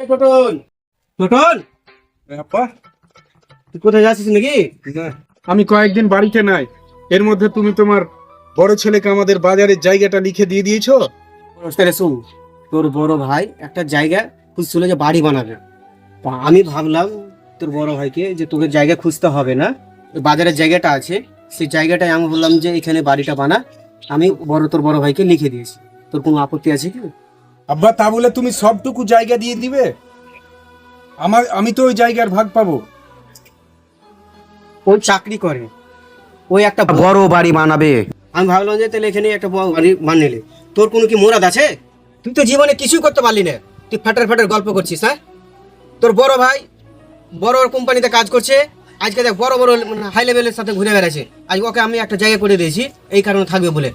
এ টোটন টোটন আপা। তুই কোথায় যাচ্ছিস নাকি? আমি কয়েকদিন বাড়িতে নাই। এর মধ্যে তুমি তোমার বড় ছেলেকে আমাদের বাজারের জায়গাটা লিখে দিয়ে দিয়েছ? তাহলে শুন তোর বড় ভাই একটা জায়গা খুঁজছিল যে বাড়ি বানাবে। আমি ভাবলাম তোর বড় ভাইকে যে তোকে জায়গা খুঁজতে হবে না বাজারের জায়গাটা আছে সেই জায়গাটায় আমি বললাম যে এখানে বাড়িটা বানা। আমি বড় তোর বড় ভাইকে লিখে দিয়েছি। তোর কোনো আপত্তি আছে কি? আব্বা তা বলে তুমি সবটুকু জায়গা দিয়ে দিবে? আমার আমি তো ওই জায়গার ভাগ পাবো। ওই চাকরি করে। ওই একটা বড় বাড়ি বানাবে। আমি ভাবলাম যে তাহলে এখানে একটা বড় বাড়ি বানিয়ে তোর কোনো কি মোরাদ আছে? তুই তো জীবনে কিছুই করতে পারলি না। তুই ফাটার ফাটার গল্প করছিস হ্যাঁ? তোর বড় ভাই বড় বড় কোম্পানিতে কাজ করছে। আজকে দেখ বড় বড় হাই লেভেলের সাথে ঘুরে বেড়াচ্ছে। আজ ওকে আমি একটা জায়গা করে দিয়েছি এই কারণে থাকবে বলে।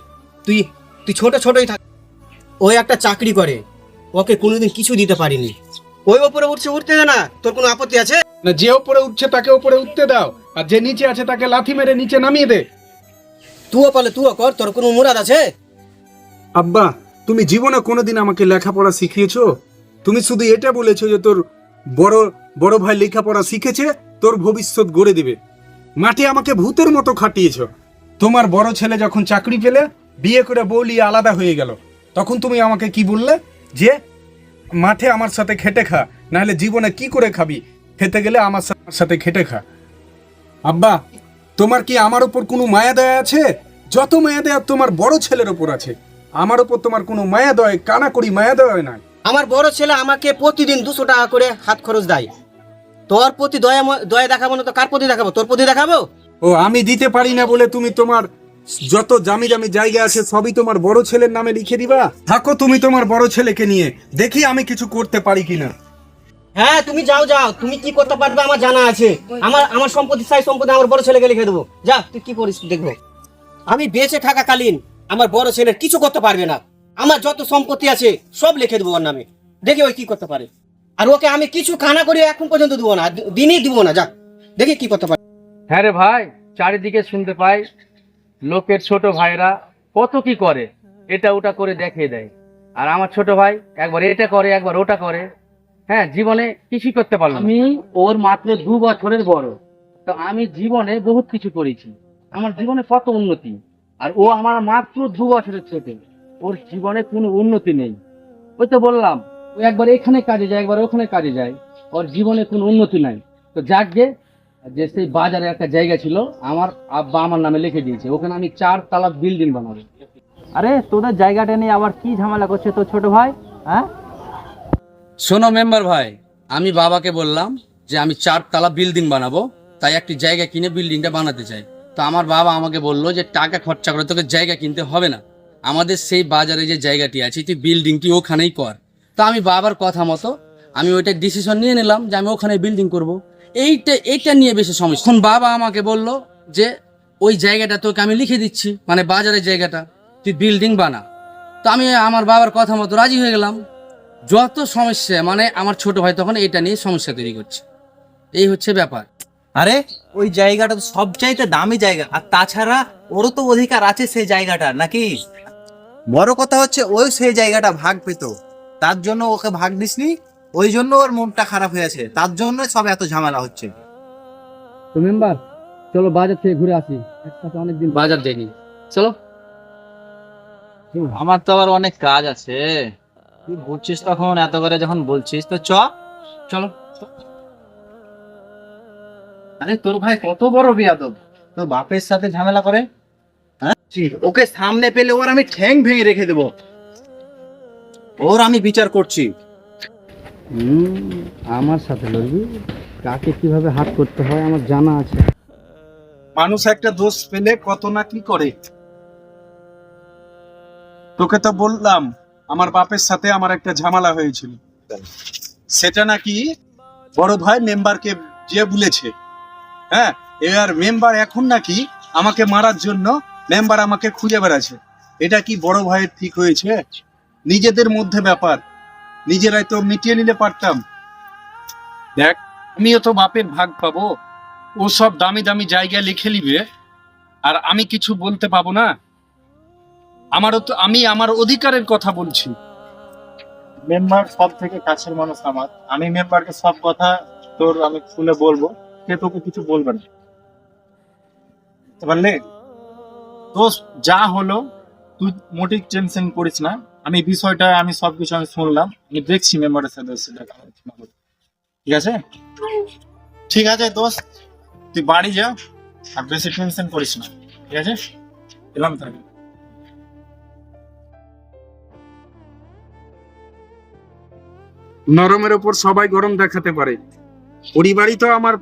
তুই তুই ছোট ছোটই থাক। ওই একটা চাকরি করে। ওকে কোনোদিন কিছু দিতে পারিনি। ওই ওপরে উঠছে উঠতে দে না তোর কোনো আপত্তি আছে? না যে ওপরে উঠছে তাকে ওপরে উঠতে দাও আর যে নিচে আছে তাকে লাথি মেরে নিচে নামিয়ে দে। তুইও পালে তুইও কর তোর কোনো মুরাদ আছে? আব্বা তুমি জীবনে কোনোদিন আমাকে লেখাপড়া শিখিয়েছো? তুমি শুধু এটা বলেছ যে তোর বড় বড় ভাই লেখাপড়া শিখেছে তোর ভবিষ্যৎ গড়ে দিবে। মাঠে আমাকে ভূতের মতো খাটিয়েছো। তোমার বড় ছেলে যখন চাকরি পেলে বিয়ে করে বউলিয়ে আলাদা হয়ে গেল। তখন তুমি আমাকে কি বললে? যে মাঠে আমার সাথে খেটে খা নাহলে জীবনে কি করে খাবি? খেতে গেলে আমার সাথে খেটে খা। আব্বা তোমার কি আমার উপর কোনো মায়া দয়া আছে? যত মায়া দেয়া তোমার বড় ছেলের উপর আছে আমার উপর তোমার কোনো মায়া দয় কানা করি মায়া দয় নাই। আমার বড় ছেলে আমাকে প্রতিদিন দুশো টাকা করে হাত খরচ দেয়। তোর প্রতি দয়া দয়া দেখাবো না তো কার প্রতি দেখাবো? তোর প্রতি দেখাবো? ও আমি দিতে পারি না বলে তুমি তোমার যত জামি জামি জায়গা আছে সবই তোমার বড় ছেলের নামে লিখে দিবা? থাকো তুমি তোমার বড় ছেলেকে নিয়ে। দেখি আমি কিছু করতে পারি কিনা। হ্যাঁ তুমি যাও যাও। তুমি কি করতে পারবে আমার জানা আছে। আমার আমার সম্পত্তি সাই সম্পত্তি আমার বড় ছেলেকে লিখে দেবো। যা তুই কি করিস দেখব। আমি বেঁচে থাকাকালীন আমার বড় ছেলের কিছু করতে পারবে না। আমার যত সম্পত্তি আছে সব লিখে দেবো ওর নামে। দেখি ওই কি করতে পারে। আর ওকে আমি কিছু কানা করে এখন পর্যন্ত দেবো না। দিনই দিব না যা দেখি কি করতে পারে। হ্যাঁ রে ভাই চারিদিকে শুনতে পাই। লোকের ছোট ভাইরা কত কি করে, এটা ওটা করে দেখিয়ে দেয়। আর আমার ছোট ভাই একবার এটা করে, একবার ওটা করে। হ্যাঁ জীবনে কিছুই করতে পারলাম আমি ওর মাত্র দু বছরের বড়। তো আমি জীবনে বহুত কিছু করেছি। আমার জীবনে কত উন্নতি। আর ও আমার মাত্র দু বছরের ছোট। ওর জীবনে কোনো উন্নতি নেই। ওই তো বললাম, ও একবার এখানে কাজে যায়, একবার ওখানে কাজে যায়। ওর জীবনে কোনো উন্নতি নাই। তো যাক গে যে সেই বাজারে একটা জায়গা ছিল আমার আব্বা আমার নামে লিখে দিয়েছে ওখানে আমি চার তালা বিল্ডিং বানাবো। আরে তোদের জায়গাটা নিয়ে আবার কি ঝামেলা করছে তোর ছোট ভাই? হ্যাঁ? শোনো মেম্বার ভাই আমি বাবাকে বললাম যে আমি চার চারতলা বিল্ডিং বানাবো তাই একটি জায়গা কিনে বিল্ডিংটা বানাতে চাই। তো আমার বাবা আমাকে বলল যে টাকা খরচা করে তোকে জায়গা কিনতে হবে না। আমাদের সেই বাজারে যে জায়গাটি আছে তুই বিল্ডিংটি ওখানেই কর। তা আমি বাবার কথা মতো আমি ওইটা ডিসিশন নিয়ে নিলাম যে আমি ওখানে বিল্ডিং করব। এইটা এইটা নিয়ে বেশি সমস্যা। এখন বাবা আমাকে বলল যে, ওই জায়গাটা তোকে আমি লিখে দিচ্ছি মানে বাজারের জায়গাটা, তুই বিল্ডিং বানা। তো আমি আমার বাবার কথা মতো রাজি হয়ে গেলাম। যত সমস্যা মানে আমার ছোট ভাই তখন এটা নিয়ে সমস্যা তৈরি করছে। এই হচ্ছে ব্যাপার। আরে, ওই জায়গাটা তো সবচাইতে দামি জায়গা, আর তাছাড়া ওরও তো অধিকার আছে সেই জায়গাটার, নাকি? বড় কথা হচ্ছে, ওই সেই জায়গাটা ভাগ পেত। তার জন্য ওকে ভাগ দিসনি? ওই জন্য ওর মনটা খারাপ হয়েছে তার জন্য সব এত ঝামেলা হচ্ছে। তো মেম্বার চলো বাজার থেকে ঘুরে আসি। একসাথে অনেকদিন বাজার যাইনি চলো। আমার তো আবার অনেক কাজ আছে। তুই বলছিস তখন এত করে যখন বলছিস তো চ। চলো। আরে তোর ভাই কত বড় বিয়াদব। তোর বাপের সাথে ঝামেলা করে? হ্যাঁ? ওকে সামনে পেলে ওর আমি ঠ্যাং ভেঙে রেখে দেবো। ওর আমি বিচার করছি। আমার সাথে লড়বি। কাকে কীভাবে হাত করতে হয় আমার জানা আছে। মানুষ একটা দোষ পেলে কত না কি করে? তোকে তো বললাম, আমার বাপের সাথে আমার একটা ঝামেলা হয়েছিল। সেটা নাকি বড় ভাই মেম্বারকে যে বলেছে। হ্যাঁ এবার মেম্বার এখন নাকি আমাকে মারার জন্য মেম্বার আমাকে খুঁজে বেড়াচ্ছে। এটা কি বড় ভাইয়ের ঠিক হয়েছে? নিজেদের মধ্যে ব্যাপার। নিজেরাই তো মিটিয়ে নিলে পারতাম। দেখ আমিও তো বাপের ভাগ পাবো। ও সব দামি দামি জায়গায় লিখে নিবে আর আমি কিছু বলতে পাবো না। আমারও তো আমি আমার অধিকারের কথা বলছি। মেম্বার সব থেকে কাছের মানুষ আমার। আমি মেম্বারকে সব কথা তোর আমি খুলে বলব কে তোকে কিছু বলবে না। বুঝতে পারলে? তো যা হলো তুই মোটিভ টেনশন করিস না। আমি বিষয়টা, আমি সবকিছু আমি শুনলাম। আমি দেখছি মেম্বারের সাথে সেটা ঠিক আছে? ঠিক আছে দোস্ত। তুই বাড়ি যা, আর বেশি টেনশন করিস না। ঠিক আছে? এলাম তাহলে। নরমের ওপর সবাই গরম দেখাতে পারে। পরিবারই তো আমার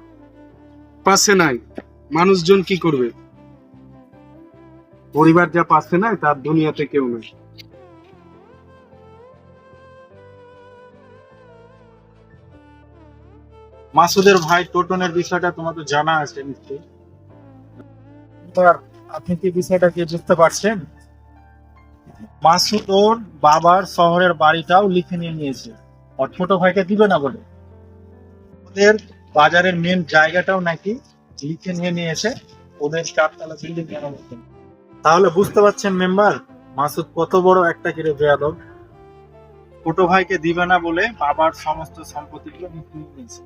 পাশে নাই। মানুষজন কি করবে? পরিবার যা পাশে নাই তার দুনিয়াতে কেউ নেই। মাসুদের ভাই টোটনের বিষয়টা তোমার তো জানা আছে নিশ্চয়ই। আপনি কি বিষয়টা কি বুঝতে পারছেন? মাসুদ ওর বাবার শহরের বাড়িটাও লিখে নিয়ে নিয়েছে। ওর ছোট ভাইকে দিবে না বলে? ওদের বাজারের মেন জায়গাটাও নাকি লিখে নিয়ে নিয়েছে। ওদের চারতলা বিল্ডিং কেন তাহলে বুঝতে পারছেন মেম্বার মাসুদ কত বড় একটা কিরে বেয়াদব। ছোট ভাইকে দিবে না বলে বাবার সমস্ত সম্পত্তিগুলো নিয়ে নিয়েছে।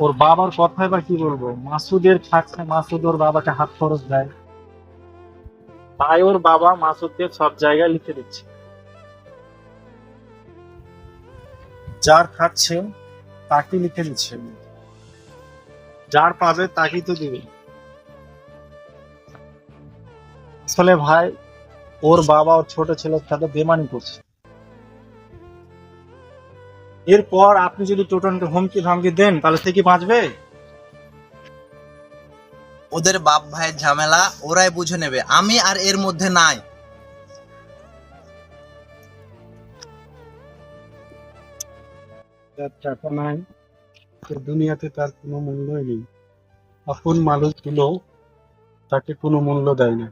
ওর বাবার কথাই বা কি বলব? মাসুদের খাচ্ছে, মাসুদ ওর বাবাকে হাত খরচ দেয়। তাই ওর বাবা মাসুদকে সব জায়গায় লিখে দিচ্ছে। যার খাচ্ছে তাকে লিখে দিচ্ছে। যার পাবে, তাকেই তো দিবে। আসলে ভাই ওর বাবা ওর ছোট ছেলের সাথে বেমানি করছে। এরপর আপনি যদি টোটনকে হুমকি ধামকি দেন তাহলে সে কি বাঁচবে? ওদের বাপ ভাইয়ের ঝামেলা ওরাই বুঝে নেবে। আমি আর এর মধ্যে নাই। যার টাকা নাই সে দুনিয়াতে তার কোনো মূল্যই নেই। আপন মানুষগুলো তাকে কোনো মূল্য দেয় না।